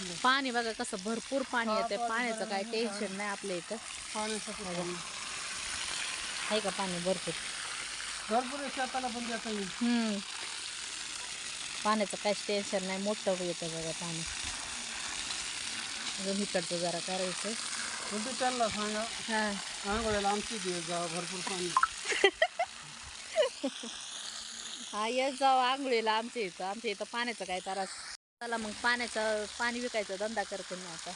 काढले पाणी बघा कसं भरपूर पाणी येतं पाण्याचं काय टेन्शन नाही आपल्या इथं. पाण्यासाठी पाणी. आहे का पाणी? भरपूर. भरपूर आहे शेताला पण देता येईल. हम्म. पाण्याचं काहीच टेन्शन नाही. मोठं येतं बघा पाणी. अजून इकडचं जरा करायचं कुठे त्यांना सांगा. हां. आंघोळ्याला आमची दिवस जावं भरपूर पाणी. हा येत जाऊ आंघोळीला आमच्या इथं. आमच्या इथं पाण्याचं काय त्रास चला मग पाण्याचं पाणी विकायचा धंदा करते मी आता.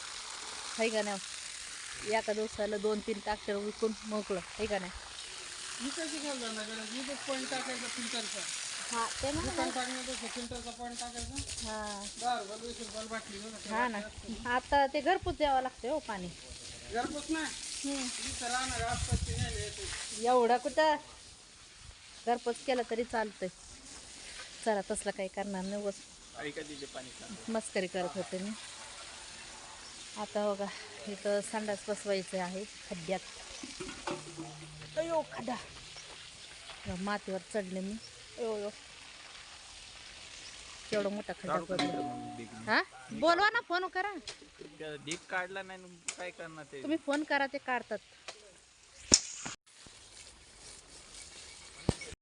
आहे का नाही? एका दिवसाला दोन तीन टाक्टर विकून मोकळं. आहे का नाही? हा ते ना. हा. हा ना. आता ते घरपोच द्यावं लागतं हो पाणी. एवढं कुठं? घरपोच केलं तरी चालतंय. चला तसलं काही करणार नाही बस. मस्करी करत होते मी. आता बघा इथं संडास बसवायचं आहे खड्ड्यात. अयो खड्डा. मातीवर चढले मी. अयो केवढा मोठा खड्डा हा? बोलवा ना फोन करा. ढीक काढला नाही काय करणार ते? तुम्ही फोन करा ते काढतात.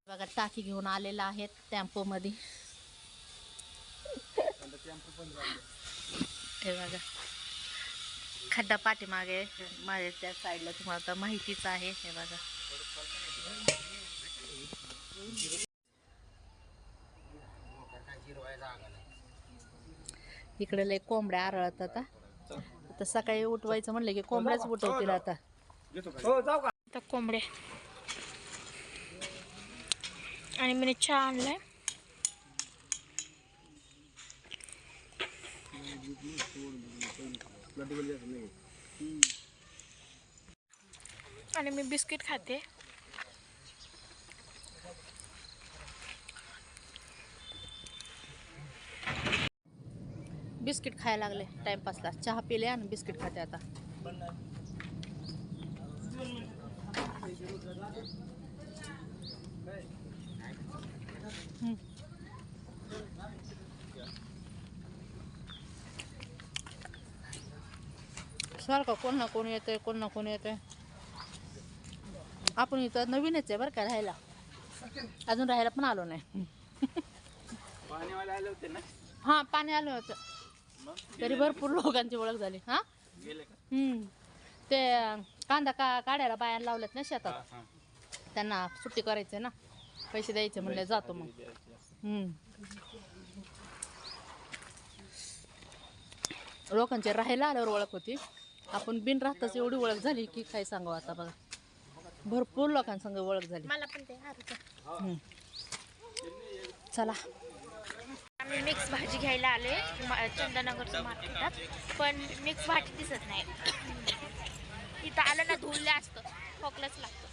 बघा टाकी घेऊन आलेला आहेत टेम्पो मध्ये हे बघा. खड्डा पाठीमागे माझ्या त्या साईडला तुम्हाला तर माहितीच आहे. हे बघा. इकडे लय कोंबड्या आरळत आता. आता सकाळी उठवायचं म्हणलं की कोंबड्याच उठवतील आता. आता कोंबड्या. आणि मी चहा आणलाय. आणि मी बिस्किट खाते. बिस्किट खायला लागले टाइमपासला. चहा पिले आणि बिस्किट खाते आता. हम्म. सारखं कोण ना कोण येतंय कोण ना कोण येतंय. आपण इथं नवीनच आहे बरं का राहायला. अजून राहायला पण आलो नाही. हा पाणी आलं होतं. तरी भरपूर लोकांची ओळख झाली. हा. ते कांदा का काढायला बायाला लावलेत ना शेतात. त्यांना सुट्टी करायची ना. पैसे द्यायचे म्हणले जातो मग. हम्म. लोकांचे राहायला आल्यावर ओळख होती. आपण बिन राहताच एवढी ओळख झाली की काय सांगावं आता बघा. भरपूर लोकांसंग ओळख झाली. मला पण ते अर्ध हम्म. चला. आम्ही मिक्स भाजी घ्यायला आले चंदनगरच्या मार्केटात. पण मिक्स भाजी दिसत नाही. इथं आलं ना धुळलं असतं. खोकलंच लागतं.